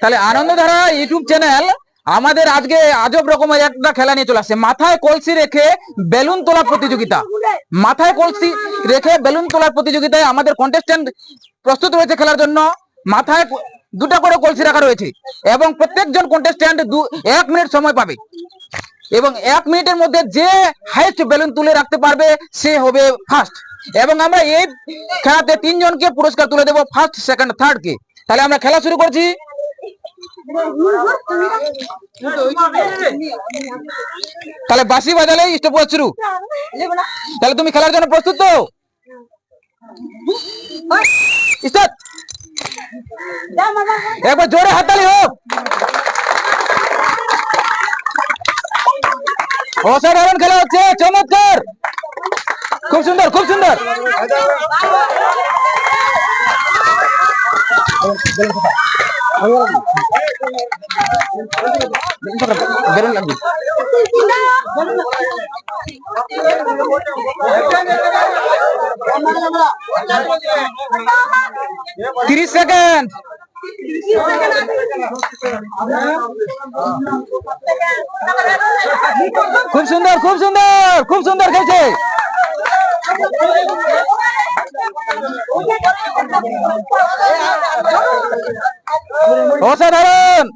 তাহলে Anandadhara YouTube channel আমাদের আজকে আজব রকমের একটা খেলা নিয়ে চলে আসছে। মাথায় কলসি রেখে বেলুন তোলা প্রতিযোগিতা। মাথায় কলসি রেখে বেলুন তোলার প্রতিযোগিতায় আমাদের কন্টেস্ট্যান্ট প্রস্তুত রয়েছে খেলার জন্য। মাথায় দুটা করে কলসি রাখা রয়েছে এবং প্রত্যেকজন কন্টেস্ট্যান্ট দু এক মিনিট সময় পাবে। এবং এক মিনিটের মধ্যে যে হাইস্ট বেলুন তুলে রাখতে পারবে, সে হবে ফার্স্ট এবং আমরা এই খেলাতে তিনজনকে পুরস্কার তুলে দেবো ফার্স্ট সেকেন্ড থার্ড কে। তাহলে আমরা খেলা শুরু করছি। তাহলে বাসি বাজালে স্টপ শুরু। তাহলে তুমি খেলার জন্য প্রস্তুত তো? একবার জোরে হাততালি হোক। অসাধারণ খেলা হচ্ছে, চমৎকার। খুব সুন্দর খুব সুন্দর। লাগবে তিরিশ সেকেন্ড। খুব সুন্দর খুব সুন্দর খুব সুন্দর খেলছে। অসাধারণ!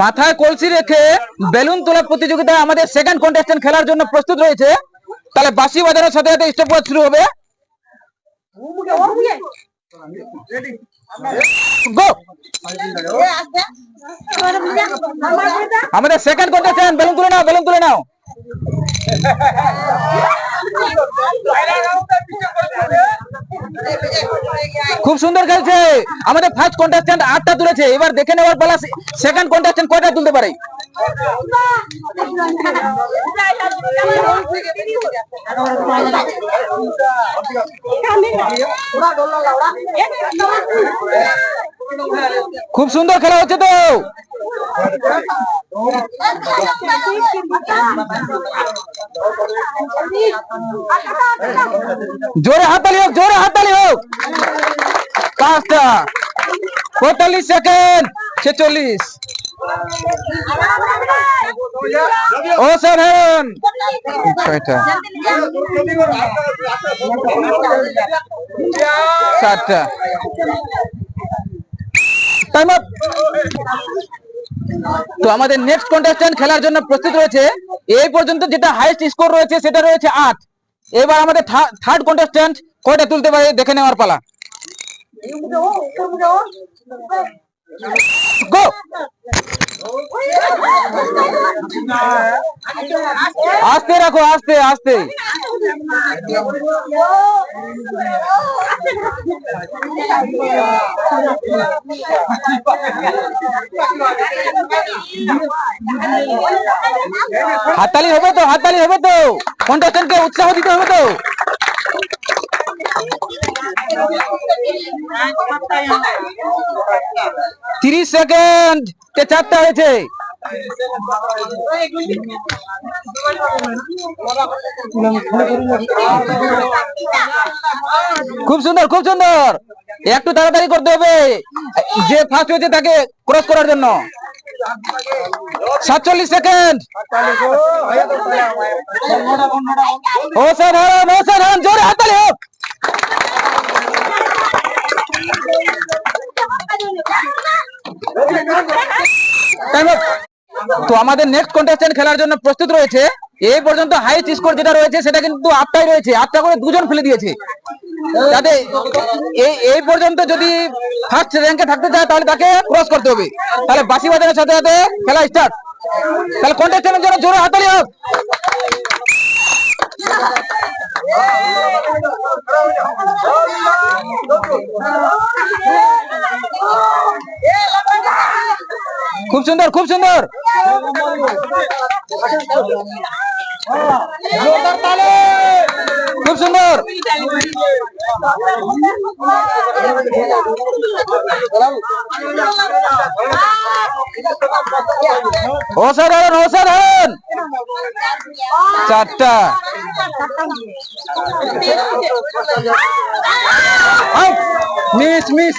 মাথায় কলসি রেখে বেলুন তোলা প্রতিযোগিতায় আমাদের সেকেন্ড কন্টেস্টেন্ট খেলার জন্য প্রস্তুত রয়েছে। তাহলে বাসি বাজানোর সাথে সাথে স্টপ শুরু হবে। আমাদের সেকেন্ড চান বেলুন তুলে নাও বেলুন তুলে নাও। খুব সুন্দর খেলছে। আমাদের ফার্স্ট কন্টেস্ট্যান্ট আটটা তুলেছে। এবার দেখে নেওয়ার পালা সেকেন্ড কন্টেস্ট্যান্ট কয়টা তুলতে পারে? খুব সুন্দর খেলা হচ্ছে তো। জোরে হাততালি হোক, জোরে হাততালি হোক। পাঁচটা। পঁয়তাল্লিশ সেকেন্ড, ছেচল্লিশ। ছয়টা। সাতটা। টাইম আপ তো আমাদের নেক্সট কন্টেস্ট্যান্ট খেলার জন্য প্রস্তুত রয়েছে। এই পর্যন্ত যেটা হাইস্ট স্কোর রয়েছে সেটা রয়েছে আট। এবার আমাদের থার্ড কন্টেস্ট্যান্ট কয়টা তুলতে পারে দেখে নেওয়ার পালা। গো আস্তে রাখো আস্তে আস্তে হাততালি হবে তো হাততালি হবে তো কন্টেস্ট্যান্টকে উৎসাহ দিতে হবে তো তিরিশ সেকেন্ড তে চারটা হয়েছে। খুব সুন্দর খুব সুন্দর। একটু তাড়াতাড়ি করতে হবে। যে ফার্স্ট হয়েছে তাকে ক্রস করার জন্য। সাতচল্লিশ সেকেন্ড অসাধারণ অসাধারণ জোরে হাততালি হোক। তো আমাদের নেক্সট কন্টেস্ট্যান্ট খেলার জন্য প্রস্তুত রয়েছে। এই পর্যন্ত হাইস্ট স্কোর যেটা রয়েছে, সেটা কিন্তু আটটাই রয়েছে। আটটা করে দুজন ফেলে দিয়েছে। যাতে এই পর্যন্ত যদি ফার্স্ট র্যাঙ্কে থাকতে চায়, তাহলে তাকে ক্রস করতে হবে। তাহলে বাসি বাজারের সাথে সাথে খেলা স্টার্ট তাহলে কন্টেস্ট্যান্টের জন্য জোরে হাতালি হোক। খুব সুন্দর খুব সুন্দর খুব সুন্দর অসাধারণ অসাধারণ চারটা মিস মিস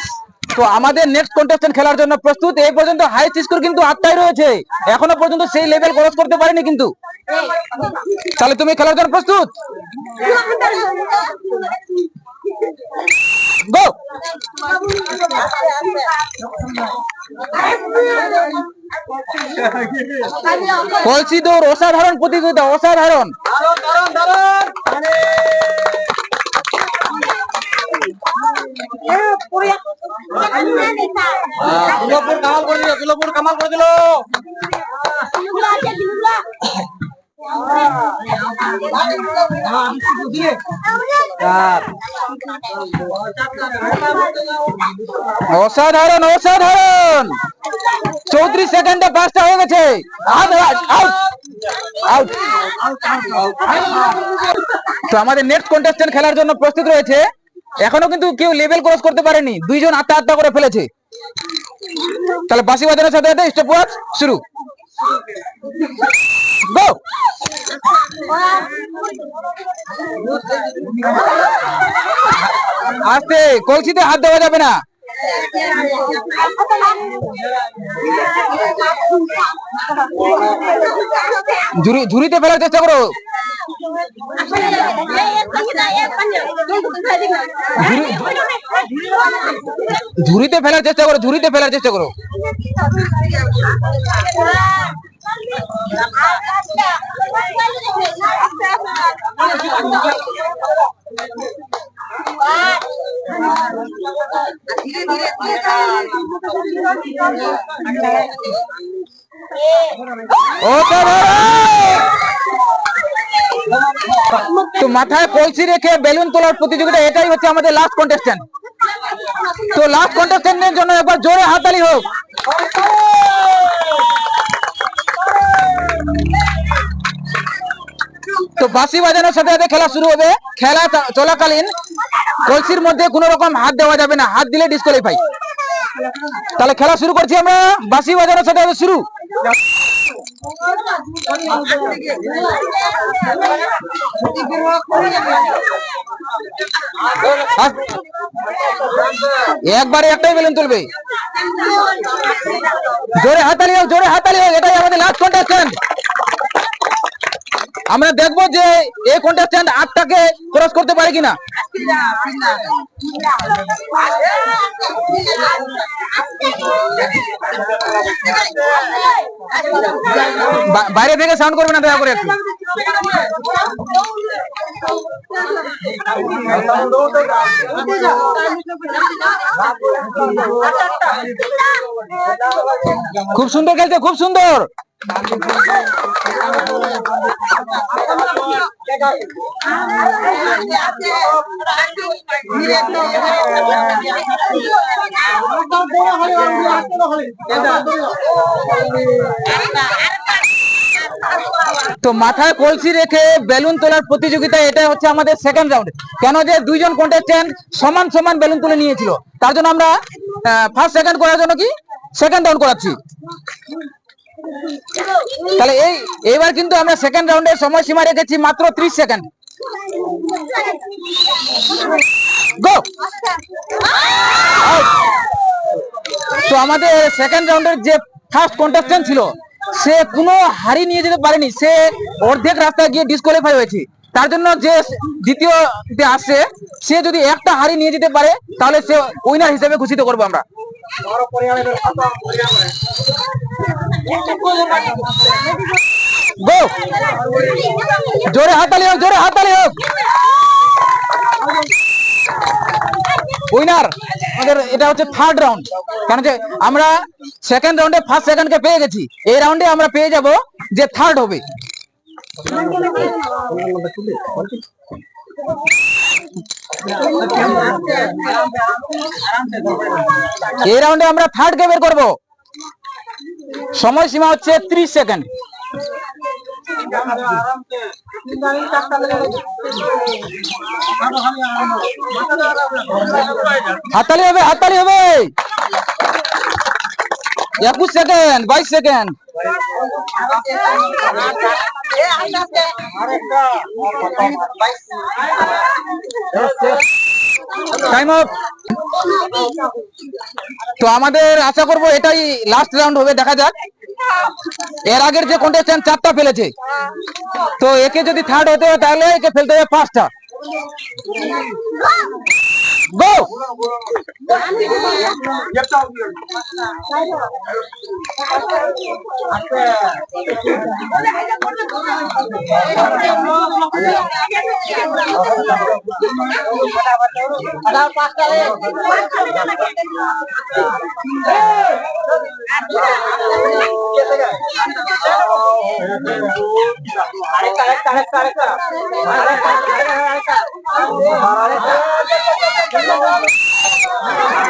তো আমাদের নেক্সট কন্টেস্টেন্ট খেলার জন্য প্রস্তুত। এই পর্যন্ত হাইস্ট স্কোর কিন্তু আটটাই রয়েছে। এখনও পর্যন্ত সেই লেভেল ক্রস করতে পারেনি কিন্তু। তাহলে তুমি খেলার জন্য প্রস্তুত? গো কলসি দৌড় অসাধারণ প্রতিযোগিতা অসাধারণ। দুর্গাপুর কামাল করে দিল দুর্গাপুর কামাল করে দিল অসাধারণ অসাধারণ চৌত্রিশ সেকেন্ডে পাঁচটা হয়ে গেছে. তো আমাদের নেক্সট কন্টেস্টেন্ট খেলার জন্য প্রস্তুত রয়েছে এখনও কিন্তু কেউ লেভেল ক্রস করতে পারেনি। দুইজন আটটা করে ফেলেছে। তাহলে বাসি বাজানোর সাথে সাথে স্টেপ ওয়াচ শুরু। আস্তে, কলসিতে হাত দেওয়া যাবে না। ঝুড়ি, ঝুড়িতে ফেলার চেষ্টা করো। ঝুড়িতে ফেলার চেষ্টা করো ঝুড়িতে ফেলার চেষ্টা করো। তো মাথায় কলসি রেখে বেলুন তোলার প্রতিযোগিতা, এটাই হচ্ছে আমাদের লাস্ট কন্টেস্ট্যান্ট তো লাস্ট কন্টেস্ট্যান্টের জন্য একবার জোরে হাততালি হোক। তো বাঁশি বাজানোর সাথে সাথে খেলা শুরু হবে। খেলা চলাকালীন কলসির মধ্যে কোনো রকম হাত দেওয়া যাবে না। হাত দিলে ডিসকোয়ালিফাই তাহলে খেলা শুরু করছি আমরা। বাঁশি বাজানোর সাথে শুরু। একবারে একটাই বেলুন তুলবে। জোরে হাতালি হোক জোরে হাতালি হোক এটাই আমাদের লাস্ট কন্টেস্ট্যান্ট আমরা দেখব যে এই কন্টেস্ট্যান্ট আটটাকে ক্রস করতে পারে কিনা। বাইরে থেকে সাউন্ড করবে না দয়া করে একটু? খুব সুন্দর খেলছে খুব সুন্দর! তো মাথায় কলসি রেখে বেলুন তোলার প্রতিযোগিতা এটা হচ্ছে আমাদের সেকেন্ড রাউন্ড কেন যে দুইজন কন্টেস্ট্যান্ট সমান সমান বেলুন তুলে নিয়েছিল? তার জন্য আমরা ফার্স্ট সেকেন্ড করার জন্য কি? সেকেন্ড রাউন্ড করাচ্ছি। তাহলে এই এবার কিন্তু আমরা সেকেন্ড রাউন্ডের সময়সীমা রেখেছি মাত্র 30 সেকেন্ড গো তো আমাদের সেকেন্ড রাউন্ডের যে ফার্স্ট কন্টেস্টেন্ট ছিল, সে কোনো হারি নিয়ে যেতে পারেনি। সে অর্ধেক রাস্তায় গিয়ে ডিসকোয়ালিফাই হয়েছে। তার জন্য যে দ্বিতীয় যে আসছে, সে যদি একটা হারি নিয়ে যেতে পারে, তাহলে সে উইনার হিসেবে ঘোষিত করব আমরা। গো জোরে হাততালি হোক, জোরে হাততালি হোক। উইনার আমাদের এটা হচ্ছে থার্ড রাউন্ড কেন যে আমরা সেকেন্ড রাউন্ডে ফার্স্ট সেকেন্ড কে পেয়ে গেছি। এই রাউন্ডে আমরা পেয়ে যাব যে থার্ড হবে। এই রাউন্ডে আমরা থার্ড কে বের করব। সময় সীমা হচ্ছে 30 সেকেন্ড। হাততালি হবে হাততালি হবে। একুশ সেকেন্ড বাইশ সেকেন্ড। টাইম আপ তো আমাদের আশা করব এটাই লাস্ট রাউন্ড হবে, দেখা যাক। এর আগের যে কন্টেস্ট্যান্ট চারটা ফেলেছে। তো একে যদি থার্ড হতে হয়, তাহলে একে ফেলতে হবে পাঁচটা। গো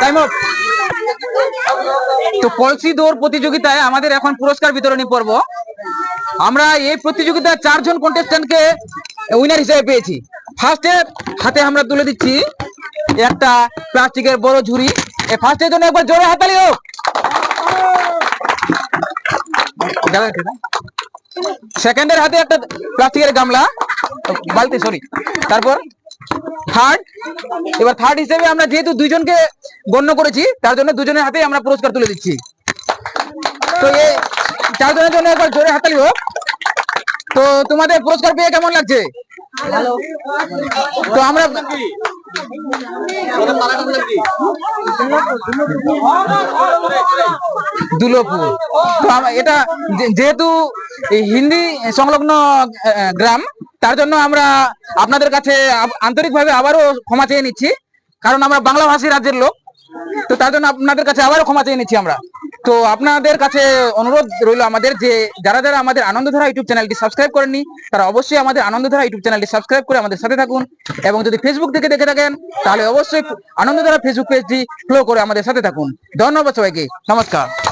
টাইম আপ তো কলসি দৌড় প্রতিযোগিতায় আমাদের এখন পুরস্কার বিতরণী পর্ব। আমরা এই প্রতিযোগিতায় চারজন কন্টেস্ট্যান্টকে উইনার হিসেবে পেয়েছি। ফার্স্টে হাতে আমরা তুলে দিচ্ছি একটা প্লাস্টিকের বড় ঝুড়ি। ফার্স্টের জন্য একবার জোরে হাতালি হোক। সেকেন্ডের হাতে একটা প্লাস্টিকের গামলা। বালতি সরি তারপর? থার্ড এবার থার্ড হিসেবে আমরা যেহেতু দুইজনকে গণ্য করেছি তার জন্য দুজনের হাতেই আমরা পুরস্কার তুলে দিচ্ছি। তো এই চারজনের জন্য একবার জোরে হাতালি হোক। তো তোমাদের পুরস্কার পেয়ে কেমন লাগছে? তো আমরা দুলপুর। তো এটা যেহেতু হিন্দি সংলগ্ন গ্রাম, তার জন্য আমরা আপনাদের কাছে আন্তরিকভাবে আবারও ক্ষমা চেয়ে নিচ্ছি। কারণ আমরা বাংলা ভাষী রাজ্যের লোক। তো তার জন্য আপনাদের কাছে আবারও ক্ষমা চেয়ে নিচ্ছি আমরা। তো আপনাদের কাছে অনুরোধ রইল আমাদের যে, যারা যারা আমাদের আনন্দধারা ইউটিউব চ্যানেলটি সাবস্ক্রাইব করেননি, তারা অবশ্যই আমাদের আনন্দধারা ইউটিউব চ্যানেলটি সাবস্ক্রাইব করে আমাদের সাথে থাকুন এবং যদি ফেসবুক থেকে দেখে থাকেন, তাহলে অবশ্যই আনন্দধারা ফেসবুক পেজটি ফলো করে আমাদের সাথে থাকুন। ধন্যবাদ সবাইকে। নমস্কার।